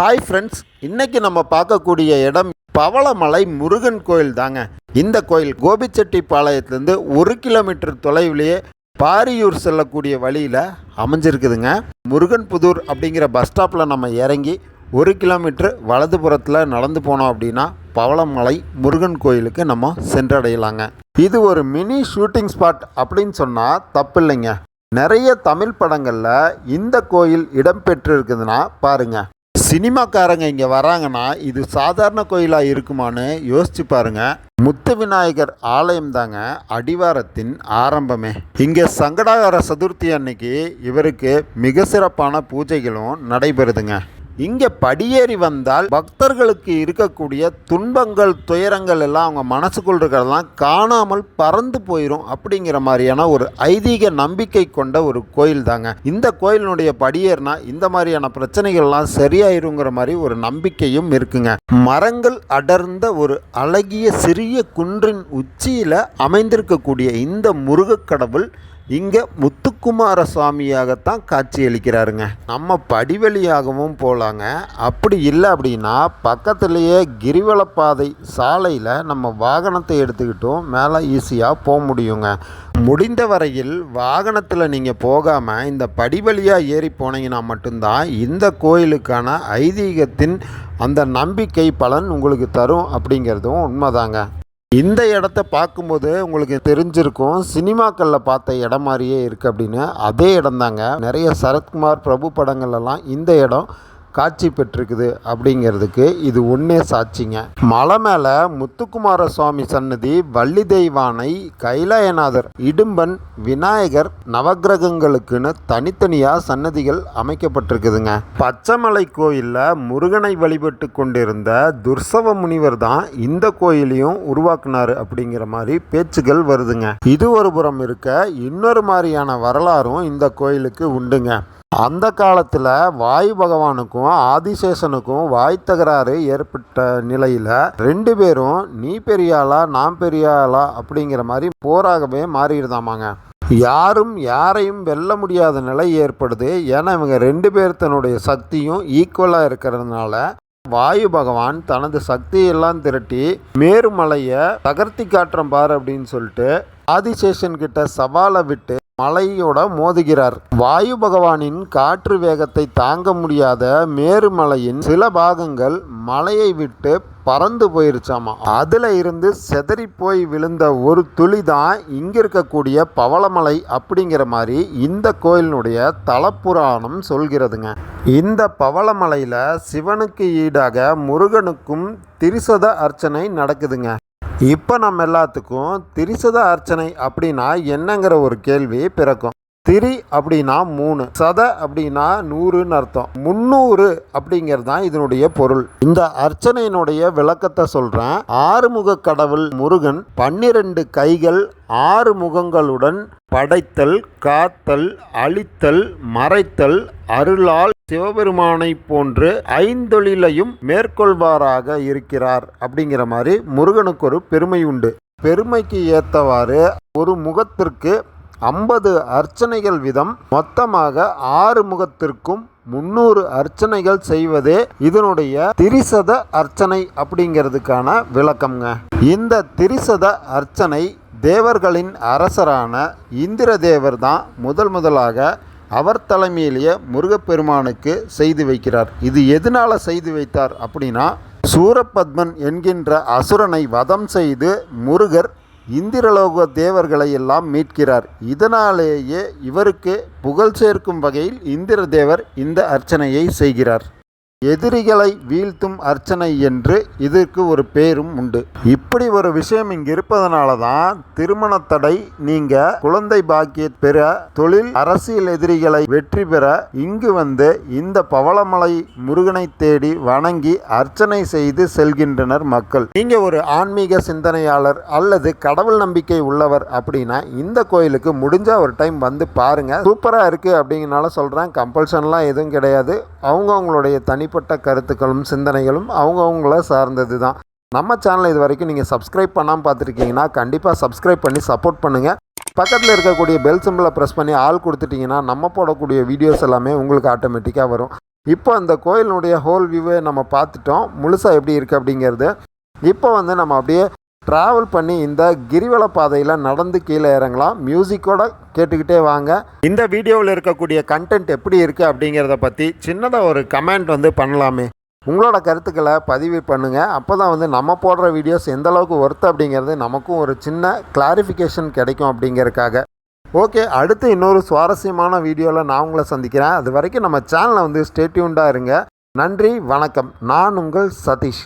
Hi friends இன்னைக்கு நம்ம பார்க்கக்கூடிய இடம் பவளமலை முருகன் கோயில் தாங்க. இந்த கோயில் கோபிச்செட்டிப்பாளையத்துலேருந்து ஒரு கிலோமீட்டர் தொலைவிலேயே பாரியூர் செல்லக்கூடிய வழியில் அமைஞ்சிருக்குதுங்க. முருகன் புதூர் அப்படிங்கிற பஸ் ஸ்டாப்பில் நம்ம இறங்கி ஒரு கிலோமீட்டர் வலதுபுறத்தில் நடந்து போனோம் அப்படின்னா பவளமலை முருகன் கோயிலுக்கு நம்ம சென்றடையலாங்க. இது ஒரு மினி ஷூட்டிங் ஸ்பாட் அப்படின்னு சொன்னால் தப்பு இல்லைங்க. நிறைய தமிழ் படங்களில் இந்த கோயில் இடம்பெற்று இருக்குதுன்னா பாருங்கள் சினிமாக்காரங்க இங்கே வராங்கன்னா இது சாதாரண கோயிலாக இருக்குமான்னு யோசிச்சு பாருங்க. முத்து விநாயகர் ஆலயம் தாங்க அடிவாரத்தின் ஆரம்பமே. இங்கே சங்கடாகார சதுர்த்தி அன்னைக்கு இவருக்கு மிக சிறப்பான பூஜைகளும் நடைபெறுதுங்க. இங்கே படியேறி வந்தால் பக்தர்களுக்கு இருக்கக்கூடிய துன்பங்கள் துயரங்கள் எல்லாம் அவங்க மனசுக்குள் இருக்கிறதெல்லாம் காணாமல் பறந்து போயிடும் அப்படிங்கிற மாதிரியான ஒரு ஐதீக நம்பிக்கை கொண்ட ஒரு கோயில் தாங்க. இந்த கோயிலினுடைய படியேறினா இந்த மாதிரியான பிரச்சனைகள்லாம் சரியாயிருங்கிற மாதிரி ஒரு நம்பிக்கையும் இருக்குங்க. மரங்கள் அடர்ந்த ஒரு அழகிய சிறிய குன்றின் உச்சியில் அமைந்திருக்கக்கூடிய இந்த முருகக்கடவுள் இங்கே முத்துக்குமார சுவாமியாகத்தான் காட்சியளிக்கிறாருங்க. நம்ம படிவழியாகவும் போகலாங்க அப்படி இல்லை அப்படின்னா பக்கத்துலேயே கிரிவலப்பாதை சாலையில் நம்ம வாகனத்தை எடுத்துக்கிட்டும் மேலே ஈஸியாக போக முடியுங்க. முடிந்த வரையில் வாகனத்தில் நீங்கள் போகாமல் இந்த படிவழியாக ஏறி போனீங்கன்னா மட்டும்தான் இந்த கோயிலுக்கான ஐதீகத்தின் அந்த நம்பிக்கை பலன் உங்களுக்கு தரும் அப்படிங்கிறதும் உண்மைதாங்க. இந்த இடத்த பார்க்கும்போது உங்களுக்கு தெரிஞ்சிருக்கும் சினிமாக்களில் பார்த்த இடம் மாதிரியே இருக்குது அப்படின்னு. அதே இடம்தாங்க. நிறைய சரத்குமார் பிரபு படங்கள்லாம் இந்த இடம். காட்சி பெற்றிருக்குது அப்படிங்கிறதுக்கு இது ஒன்றே சாட்சிங்க. மலை மேலே முத்துக்குமார சுவாமி சன்னதி வள்ளி தெய்வானை கைலாயநாதர் இடும்பன் விநாயகர் நவக்கிரகங்களுக்குன்னு தனித்தனியாக சன்னதிகள் அமைக்கப்பட்டிருக்குதுங்க. பச்சைமலை கோயிலில் முருகனை வழிபட்டு கொண்டிருந்த துர்சவ முனிவர் தான் இந்த கோயிலையும் உருவாக்குனாரு அப்படிங்கிற மாதிரி பேச்சுகள் வருதுங்க. இது ஒரு புறம் இருக்க இன்னொரு மாதிரியான வரலாறும் இந்த கோயிலுக்கு உண்டுங்க. அந்த காலத்தில் வாயு பகவானுக்கும் ஆதிசேஷனுக்கும் வாய் தகராறு ஏற்பட்ட நிலையில் ரெண்டு பேரும் நீ பெரியாளா நான் பெரியாளா? அப்படிங்கிற மாதிரி போராகவே மாறிடுதாமாங்க யாரும் யாரையும் வெல்ல முடியாத நிலை ஏற்படுது. ஏன்னா இவங்க ரெண்டு பேர்த்தனுடைய சக்தியும் ஈக்குவலாக இருக்கிறதுனால வாயு பகவான் தனது சக்தியெல்லாம் திரட்டி மேருமலையை தகர்த்தி காட்டுறம் பாரு அப்படின்னு சொல்லிட்டு ஆதிசேஷன் கிட்ட சவாலை விட்டு மலையோட மோதுகிறார். வாயு பகவானின் காற்று வேகத்தை தாங்க முடியாத மேருமலையின் சில பாகங்கள் மலையை விட்டு பறந்து போயிருச்சாமா. அதுல இருந்து செதறி போய் விழுந்த ஒரு துளி தான் இங்கே இருக்கக்கூடிய பவளமலை அப்படிங்கிற மாதிரி இந்த கோயிலினுடைய தலப்புராணம் சொல்கிறதுங்க. இந்த பவளமலையில் சிவனுக்கு ஈடாக முருகனுக்கும் திரிசத அர்ச்சனை நடக்குதுங்க. இப்போ நம்ம எல்லாத்துக்கும் திரிசத அர்ச்சனை அப்படின்னா என்னங்கிற ஒரு கேள்வி பிறக்கும். திரி அப்படின்னா மூணு சத அப்படின்னா நூறுன்னு அர்த்தம். முந்நூறு அப்படிங்கிறது தான் இதனுடைய பொருள். இந்த அர்ச்சனையினுடைய விளக்கத்தை சொல்கிறேன் ஆறுமுக கடவுள் முருகன் பன்னிரண்டு கைகள் ஆறு முகங்களுடன் படைத்தல் காத்தல் அழித்தல் மறைத்தல் அருளால் சிவபெருமானை போன்று ஐந்தொழிலையும் மேற்கொள்வாராக இருக்கிறார் அப்படிங்கிற மாதிரி முருகனுக்கு ஒரு பெருமை உண்டு. பெருமைக்கு ஏற்றவாறு ஒரு முகத்திற்கு ஐம்பது அர்ச்சனைகள் விதம் மொத்தமாக ஆறு முகத்திற்கும் முன்னூறு அர்ச்சனைகள் செய்வதே இதனுடைய திரிசத அர்ச்சனை அப்படிங்கிறதுக்கான விளக்கம்ங்க. இந்த திரிசத அர்ச்சனை தேவர்களின் அரசரான இந்திர தேவர் தான் முதல் முதலாக அவர் தலைமையிலேயே முருகப்பெருமானுக்கு செய்து வைக்கிறார். இது எதனால் செய்து வைத்தார் அப்படின்னா சூரபத்மன் என்கின்ற அசுரனை வதம் செய்து முருகர் இந்திரலோக தேவர்களை எல்லாம் மீட்கிறார். இதனாலேயே இவருக்கு புகழ் சேர்க்கும் வகையில் இந்திர தேவர் இந்த அர்ச்சனையை செய்கிறார். எதிரிகளை வீழ்த்தும் அர்ச்சனை என்று இதற்கு ஒரு பேரும் உண்டு. இப்படி ஒரு விஷயம் இங்கு இருப்பதனால தான் திருமண தடை நீங்க குழந்தை பாக்கிய பெற தொழில் அரசியல் எதிரிகளை வெற்றி பெற இங்கு வந்து இந்த பவளமலை முருகனை தேடி வணங்கி அர்ச்சனை செய்து செல்கின்றனர் மக்கள். நீங்க ஒரு ஆன்மீக சிந்தனையாளர் அல்லது கடவுள் நம்பிக்கை உள்ளவர் அப்படின்னா இந்த கோயிலுக்கு முடிஞ்ச ஒரு டைம் வந்து பாருங்க. சூப்பரா இருக்கு அப்படிங்கனால சொல்றேன். கம்பல்ஷன்லாம் எதுவும் கிடையாது. அவங்கவுங்களுடைய தனிப்பட்ட கருத்துக்களும் சிந்தனைகளும் அவங்கவுங்கள சார்ந்தது தான். நம்ம சேனலை இது வரைக்கும் நீங்கள் சப்ஸ்கிரைப் பண்ணாமல் பார்த்துருக்கீங்கன்னா கண்டிப்பாக சப்ஸ்கிரைப் பண்ணி சப்போர்ட் பண்ணுங்கள் பக்கத்தில் இருக்கக்கூடிய பெல் சிம்பிளை ப்ரெஸ் பண்ணி ஆள் கொடுத்துட்டிங்கன்னா நம்ம போடக்கூடிய வீடியோஸ் எல்லாமே உங்களுக்கு ஆட்டோமேட்டிக்காக வரும். இப்போ அந்த கோயிலினுடைய ஹோல் வியூவை நம்ம பார்த்துட்டோம். முழுசாக எப்படி இருக்குது அப்படிங்கிறது இப்போ வந்து நம்ம அப்படியே ட்ராவல் பண்ணி இந்த கிரிவல பாதையில் நடந்து கீழே இறங்கலாம். மியூசிக்கோட கேட்டுக்கிட்டே வாங்க. இந்த வீடியோவில் இருக்கக்கூடிய கண்டென்ட் எப்படி இருக்குது அப்படிங்கிறத பற்றி சின்னதாக ஒரு கமெண்ட் வந்து பண்ணலாமே. உங்களோட கருத்துக்களை பதிவு பண்ணுங்கள் அப்போ தான் வந்து நம்ம போடுற வீடியோஸ் எந்தளவுக்கு ஒர்த்து அப்படிங்கிறது நமக்கும் ஒரு சின்ன கிளாரிஃபிகேஷன் கிடைக்கும் அப்படிங்கிறதுக்காக. ஓகே அடுத்து இன்னொரு சுவாரஸ்யமான வீடியோவில் நான் உங்களை சந்திக்கிறேன். அது வரைக்கும் நம்ம சேனலை வந்து ஸ்டேட்யூண்டாக இருங்க. நன்றி வணக்கம். நான் உங்கள் சதீஷ்.